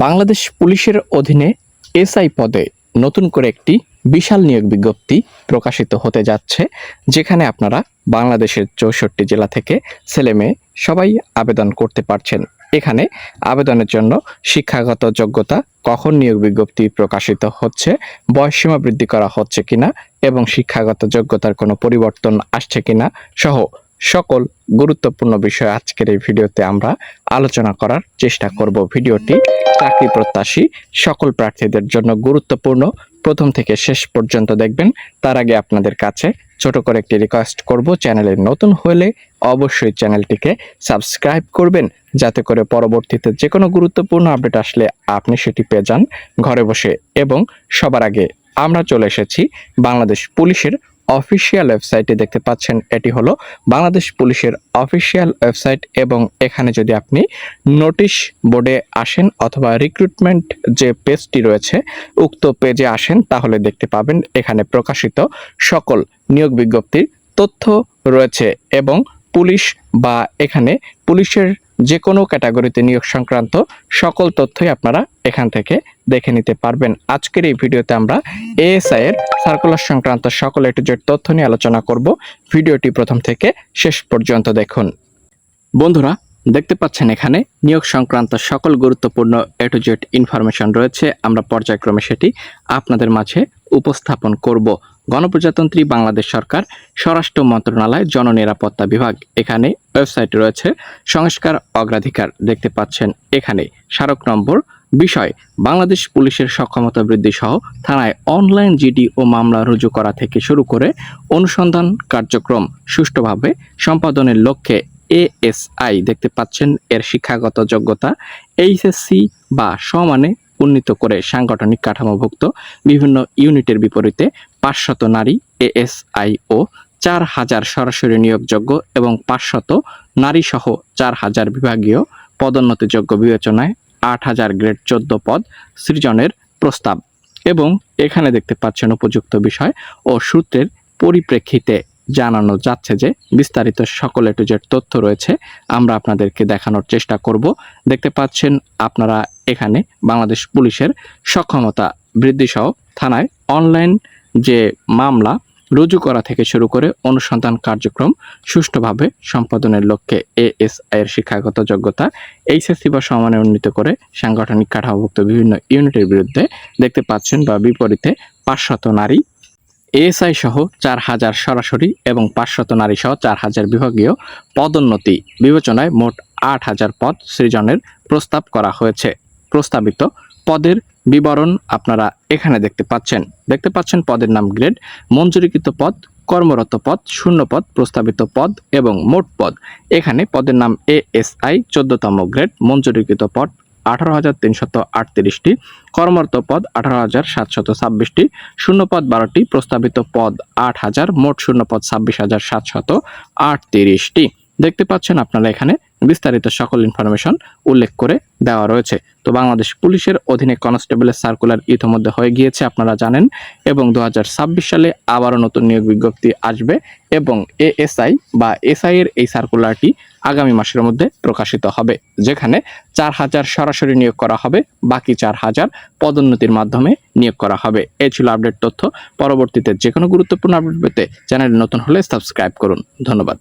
বাংলাদেশ পুলিশের অধীনে এসআই পদে নতুন করে একটি বিশাল নিয়োগ বিজ্ঞপ্তি প্রকাশিত হতে যাচ্ছে, যেখানে আপনারা বাংলাদেশের চৌষট্টি জেলা থেকে ছেলে মেয়ে সবাই আবেদন করতে পারছেন। এখানে আবেদনের জন্য শিক্ষাগত যোগ্যতা কখন নিয়োগ বিজ্ঞপ্তি প্রকাশিত হচ্ছে, বয়সসীমা বৃদ্ধি করা হচ্ছে কিনা এবং শিক্ষাগত যোগ্যতার কোনো পরিবর্তন আসছে কিনা সহ সকল গুরুত্বপূর্ণ বিষয় আজকের এই ভিডিওতে আমরা আলোচনা করার চেষ্টা করব। ভিডিওটি চাকরি প্রত্যাশী সকল প্রার্থীদের জন্য গুরুত্বপূর্ণ। প্রথম থেকে শেষ পর্যন্ত দেখবেন। তার আগে আপনাদের কাছে ছোট করে একটি রিকোয়েস্ট করব। চ্যানেলে নতুন হলে অবশ্যই চ্যানেলটিকে সাবস্ক্রাইব করবেন। যাতে করে পরবর্তীতে যে কোনো গুরুত্বপূর্ণ আপডেট আসলে আপনি সেটি পেয়ে যান ঘরে বসে। এবং সবার আগে আমরা চলে এসেছি বাংলাদেশ পুলিশের অফিসিয়াল ওয়েবসাইটে দেখতে পাচ্ছেন, এটি হলো বাংলাদেশ পুলিশের অফিসিয়াল ওয়েবসাইট এবং এখানে যদি আপনি নোটিশ বোর্ডে আসেন অথবা রিক্রুটমেন্ট যে পেজটি রয়েছে, উক্ত পেজে আসেন, তাহলে দেখতে পাবেন এখানে প্রকাশিত সকল নিয়োগ বিজ্ঞপ্তির তথ্য রয়েছে এবং পুলিশ বা এখানে পুলিশের যে কোনো ক্যাটাগরিতে নিয়োগ সংক্রান্ত সকল তথ্যই আপনারা এখান থেকে দেখে নিতে পারবেন। আজকের এই ভিডিওতে আমরা এএসআই এর সার্কুলার সংক্রান্ত সকল একটু জেড তথ্য নিয়ে আলোচনা করব। ভিডিওটি প্রথম থেকে শেষ পর্যন্ত দেখুন। বন্ধুরা, দেখতে পাচ্ছেন এখানে নিয়োগ সংক্রান্ত সকল গুরুত্বপূর্ণ এ টু জেড ইনফরমেশন রয়েছে। আমরা পর্যায়ক্রমে সেটি আপনাদের মাঝে উপস্থাপন করব। গণপ্রজাতন্ত্রী বাংলাদেশ সরকার, স্বরাষ্ট্র মন্ত্রণালয়, জননিরাপত্তা বিভাগ। এখানে ওয়েবসাইট রয়েছে, সংস্কার অগ্রাধিকার দেখতে পাচ্ছেন এখানে। স্মারক নম্বর, বিষয়, বাংলাদেশ পুলিশের সক্ষমতা বৃদ্ধি সহ থানায় অনলাইন জিডি ও মামলা রুজু করা থেকে শুরু করে অনুসন্ধান কার্যক্রম সুষ্ঠুভাবে সম্পাদনের লক্ষ্যে এএসআই দেখতে পাচ্ছেন এর শিক্ষাগত যোগ্যতা, এইচএসসি বা সমানে উন্নীত করে সাংগঠনিক কাঠামোভুক্ত বিভিন্ন ইউনিটের বিপরীতে পাঁচশত নারী এএসআই ও চার হাজার সরাসরি নিয়োগযোগ্য এবং পাঁচশত নারী সহ চার হাজার বিভাগীয় পদোন্নতিযোগ্য বিবেচনায় আট হাজার গ্রেড চোদ্দ পদ সৃজনের প্রস্তাব। এবং এখানে দেখতে পাচ্ছেন উপযুক্ত বিষয় ও সূত্রের পরিপ্রেক্ষিতে জানানো যাচ্ছে যে বিস্তারিত সকল টু জেড তথ্য রয়েছে, আমরা আপনাদেরকে দেখানোর চেষ্টা করব। দেখতে পাচ্ছেন আপনারা এখানে বাংলাদেশ পুলিশের সক্ষমতা বৃদ্ধিসহ থানায় অনলাইন যে মামলা রুজু করা থেকে শুরু করে অনুসন্ধান কার্যক্রম সুষ্ঠুভাবে সম্পাদনের লক্ষ্যে এএসআই এর শিক্ষাগত যোগ্যতা, এইচএসসি বা সমানে উন্নীত করে সাংগঠনিক কাঠামোভুক্ত বিভিন্ন ইউনিটের বিরুদ্ধে দেখতে পাচ্ছেন বা বিপরীতে পাঁচশত নারী, এএসআই সহ চার হাজার সরাসরি এবং পাঁচশত নারী সহ চার হাজার বিভাগীয় পদোন্নতি বিবেচনায় মোট আট হাজার পদ সৃজনের প্রস্তাব করা হয়েছে। প্রস্তাবিত পদের বিবরণ আপনারা এখানে দেখতে পাচ্ছেন। দেখতে পাচ্ছেন পদের নাম গ্রেড, মঞ্জুরিকৃত পদ, কর্মরত পদ, শূন্য পদ, প্রস্তাবিত পদ এবং মোট পদ। এখানে পদের নাম এএসআই, চোদ্দতম গ্রেড, মঞ্জুরিকৃত পদ আঠারো হাজার তিনশত আটত্রিশটি, কর্মরত পদ আঠারো হাজার সাতশত ছাব্বিশটি শূন্যপদ বারোটি, প্রস্তাবিত পদ আট হাজার, মোট শূন্যপদ ছাব্বিশ হাজার সাতশত আটত্রিশটি। দেখতে পাচ্ছেন আপনারা এখানে বিস্তারিত সকল ইনফরমেশন উল্লেখ করে দেওয়া রয়েছে। তো বাংলাদেশ পুলিশের অধীনে কনস্টেবলের সার্কুলার ইতিমধ্যে হয়ে গিয়েছে, আপনারা জানেন, এবং দু হাজার ছাব্বিশ সালে আবারও নতুন নিয়োগ বিজ্ঞপ্তি আসবে এবং এএসআই বা এসআই এর এই সার্কুলারটি আগামী মাসের মধ্যে প্রকাশিত হবে, যেখানে চার হাজার সরাসরি নিয়োগ করা হবে, বাকি চার হাজার পদোন্নতির মাধ্যমে নিয়োগ করা হবে। এই ছিল আপডেট তথ্য। পরবর্তীতে যে কোনো গুরুত্বপূর্ণ আপডেট পেতে চ্যানেল নতুন হলে সাবস্ক্রাইব করুন। ধন্যবাদ।